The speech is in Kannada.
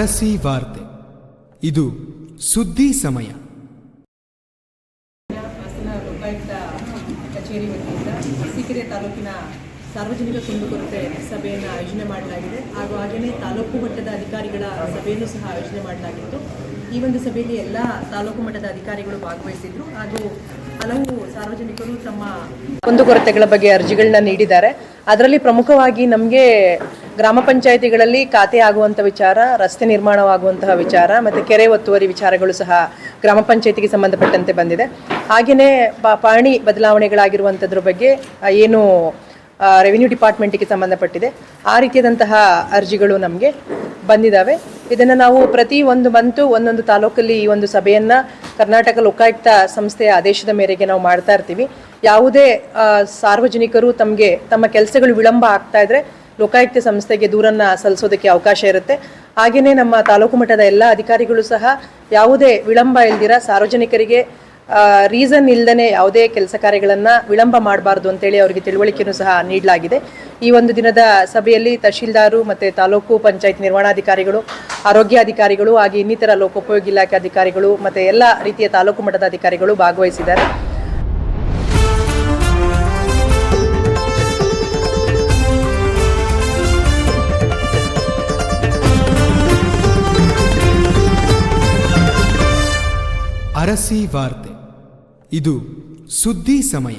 ಅರಸಿ ವಾರ್ತೆ. ಇದು ಸುದ್ದಿ ಸಮಯ. ಲೋಕಾಯುಕ್ತ ಕಚೇರಿ ವತಿಯಿಂದ ತಾಲೂಕಿನ ಸಾರ್ವಜನಿಕ ಕುಂದುಕೊರತೆ ಸಭೆಯನ್ನು ಆಯೋಜನೆ ಮಾಡಲಾಗಿದೆ. ಹಾಗೂ ಹಾಗೆಯೇ ತಾಲೂಕು ಮಟ್ಟದ ಅಧಿಕಾರಿಗಳ ಸಭೆಯನ್ನು ಸಹ ಆಯೋಜನೆ ಮಾಡಲಾಗಿತ್ತು. ಈ ಒಂದು ಸಭೆಯಲ್ಲಿ ಎಲ್ಲ ತಾಲೂಕು ಮಟ್ಟದ ಅಧಿಕಾರಿಗಳು ಭಾಗವಹಿಸಿದ್ರು. ಹಾಗೂ ಹಲವು ಸಾರ್ವಜನಿಕರು ತಮ್ಮ ಕುಂದುಕೊರತೆಗಳ ಬಗ್ಗೆ ಅರ್ಜಿಗಳನ್ನ ನೀಡಿದ್ದಾರೆ. ಅದರಲ್ಲಿ ಪ್ರಮುಖವಾಗಿ ನಮಗೆ ಗ್ರಾಮ ಪಂಚಾಯಿತಿಗಳಲ್ಲಿ ಖಾತೆ ಆಗುವಂಥ ವಿಚಾರ, ರಸ್ತೆ ನಿರ್ಮಾಣವಾಗುವಂತಹ ವಿಚಾರ, ಮತ್ತು ಕೆರೆ ಒತ್ತುವರಿ ವಿಚಾರಗಳು ಸಹ ಗ್ರಾಮ ಪಂಚಾಯಿತಿಗೆ ಸಂಬಂಧಪಟ್ಟಂತೆ ಬಂದಿದೆ. ಹಾಗೆಯೇ ಪ- ಪಾಣಿ ಬದಲಾವಣೆಗಳಾಗಿರುವಂಥದ್ರ ಬಗ್ಗೆ ಏನು ರೆವಿನ್ಯೂ ಡಿಪಾರ್ಟ್ಮೆಂಟಿಗೆ ಸಂಬಂಧಪಟ್ಟಿದೆ. ಆ ರೀತಿಯಾದಂತಹ ಅರ್ಜಿಗಳು ನಮಗೆ ಬಂದಿದ್ದಾವೆ ಇದನ್ನು ನಾವು ಪ್ರತಿ ಒಂದು ಮಂತು ಒಂದೊಂದು ತಾಲೂಕಲ್ಲಿ ಈ ಒಂದು ಸಭೆಯನ್ನು ಕರ್ನಾಟಕ ಲೋಕಾಯುಕ್ತ ಸಂಸ್ಥೆಯ ಆದೇಶದ ಮೇರೆಗೆ ನಾವು ಮಾಡ್ತಾ ಇರ್ತೀವಿ. ಯಾವುದೇ ಸಾರ್ವಜನಿಕರು ತಮಗೆ ತಮ್ಮ ಕೆಲಸಗಳು ವಿಳಂಬ ಆಗ್ತಾ ಇದ್ರೆ ಲೋಕಾಯುಕ್ತ ಸಂಸ್ಥೆಗೆ ದೂರನ್ನ ಸಲ್ಲಿಸೋದಕ್ಕೆ ಅವಕಾಶ ಇರುತ್ತೆ. ಹಾಗೆಯೇ ನಮ್ಮ ತಾಲೂಕು ಮಟ್ಟದ ಎಲ್ಲ ಅಧಿಕಾರಿಗಳು ಸಹ ಯಾವುದೇ ವಿಳಂಬ ಇಲ್ದಿರ ಸಾರ್ವಜನಿಕರಿಗೆ ರೀಸನ್ ಇಲ್ಲದೇ ಯಾವುದೇ ಕೆಲಸ ಕಾರ್ಯಗಳನ್ನು ವಿಳಂಬ ಮಾಡಬಾರ್ದು ಅಂತೇಳಿ ಅವರಿಗೆ ತಿಳುವಳಿಕೆಯನ್ನು ಸಹ ನೀಡಲಾಗಿದೆ. ಈ ಒಂದು ದಿನದ ಸಭೆಯಲ್ಲಿ ತಹಶೀಲ್ದಾರು ಮತ್ತು ತಾಲೂಕು ಪಂಚಾಯತ್ ನಿರ್ವಹಣಾಧಿಕಾರಿಗಳು ಆರೋಗ್ಯಾಧಿಕಾರಿಗಳು ಹಾಗೆ ಇನ್ನಿತರ ಲೋಕೋಪಯೋಗಿ ಇಲಾಖೆ ಅಧಿಕಾರಿಗಳು ಮತ್ತು ಎಲ್ಲ ರೀತಿಯ ತಾಲೂಕು ಮಟ್ಟದ ಅಧಿಕಾರಿಗಳು ಭಾಗವಹಿಸಿದ್ದಾರೆ. ಅರಸಿ ವಾರ್ತೆ. ಇದು ಸುದ್ದಿ ಸಮಯ.